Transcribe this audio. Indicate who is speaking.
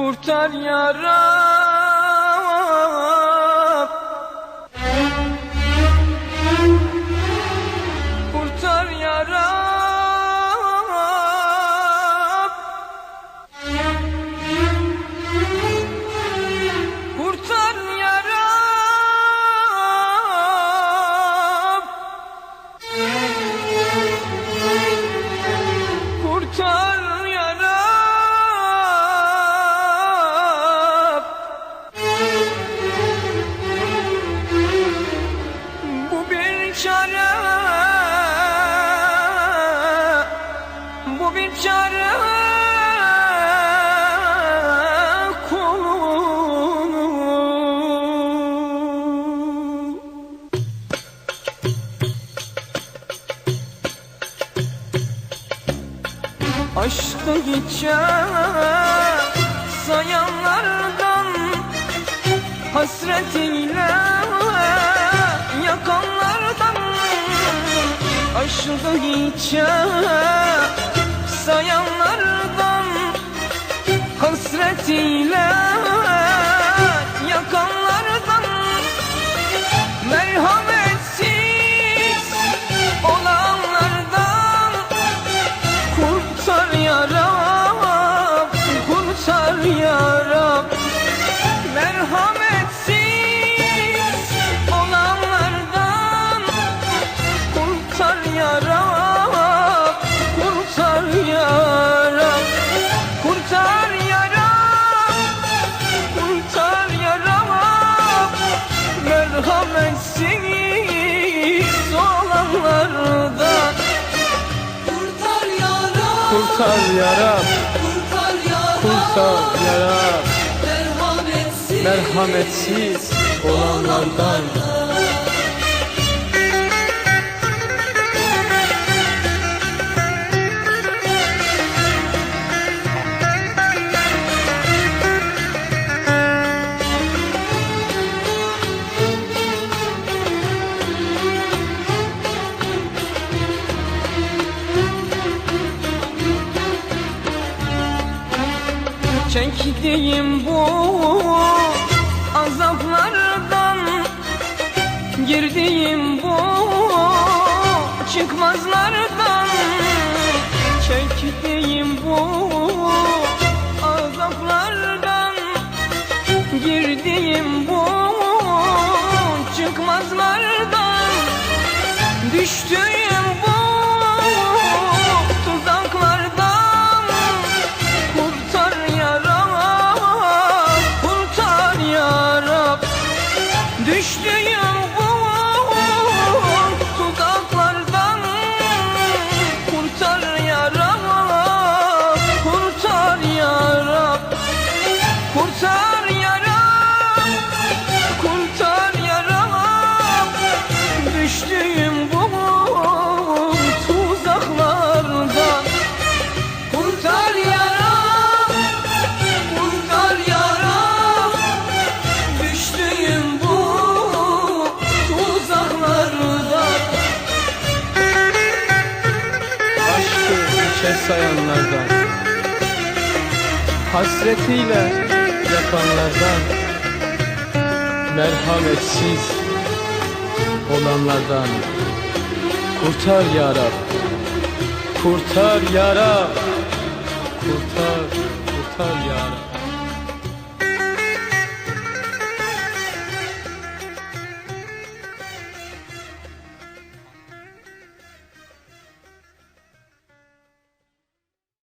Speaker 1: Kurtar yaram Aşkı hiçe sayanlardan Hasretiyle yakanlardan Aşkı hiçe sayanlardan Hasretiyle Merhametsiz olanlardan Kurtar ya Rab, Kurtar ya Rab, kurtar ya Rab merhametsiz.
Speaker 2: Merhametsiz
Speaker 1: olanlardan Çektiğim bu azaplardan. Girdiğim bu çıkmazlardan. Çektiğim bu azaplardan. Girdiğim bu çıkmazlardan. Düştüğüm sayanlardan Hasretiyle yakanlardan Merhametsiz olanlardan. Kurtar ya Rab Kurtar ya Rab Kurtar, kurtar ya Rab